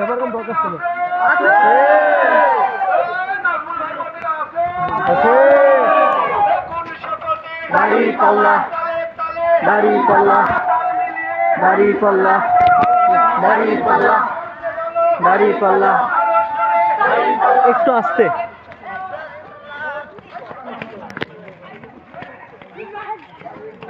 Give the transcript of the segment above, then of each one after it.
এবার কোন দরকার ছিল দাড়ি পাল্লা দাড়ি পাল্লা দাড়ি পাল্লা দাড়ি পাল্লা দাড়ি পাল্লা একটু আসতে।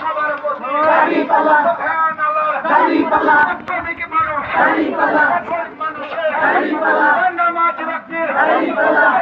সবার প্রতি ধ্যান আলো প্রেমিক মানুষ গরিব মানুষের নামাজ রাখতে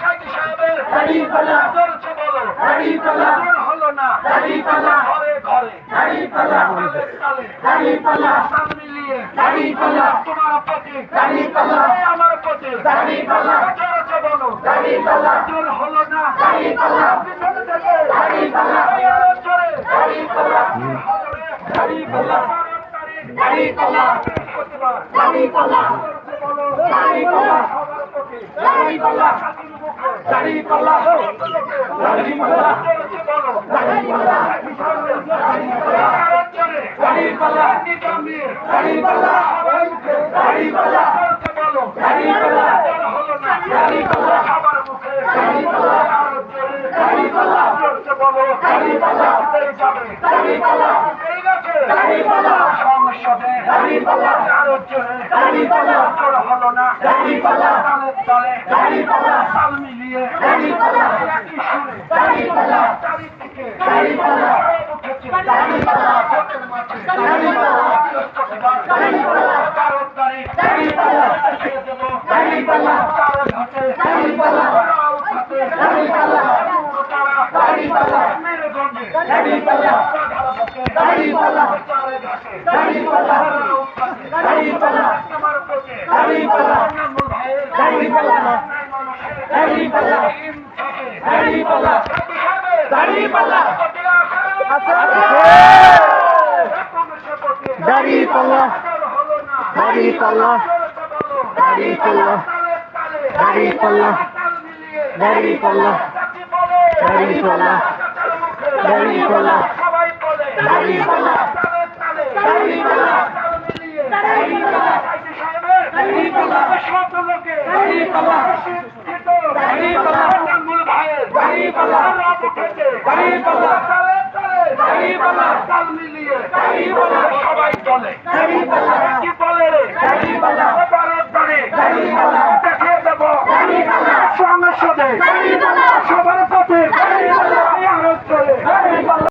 সাইদি সাহেবের করতে বলো হলো না। ঘরে ঘরে তালে তালে তাল মিলিয়ে তোমার প্রতি এই আমার প্রতি করতে বলো জোর হলো না পিছন থেকে এই আরও জোরে দাড়ি কামিয়ে দাড়ি পাল্লা হারাই মুখে দাড়ি পাল্লা করতে বলো দাড়ি পাল্লা আর হলো না দাড়ি পাল্লা খাবার মুখে দাড়ি পাল্লা আর জোরে দাড়ি পাল্লা করতে বলো দাড়ি পাল্লা এই যাবে দাড়ি পাল্লা এই গেছে তাল মিলিয়ে দাড়ি পাল্লা মাঠের মাঠে কারণ তারিখ দাঁড়িয়ে পাল্লা দাঁড়িয়ে পাল্লা পাল্লা দাড়ি পাল্লা দাড়ি পাল্লা দাড়ি পাল্লা দাড়ি পাল্লা দাড়ি পাল্লা দাড়ি পাল্লা দাড়ি পাল্লা সবাই চলে পরিষদে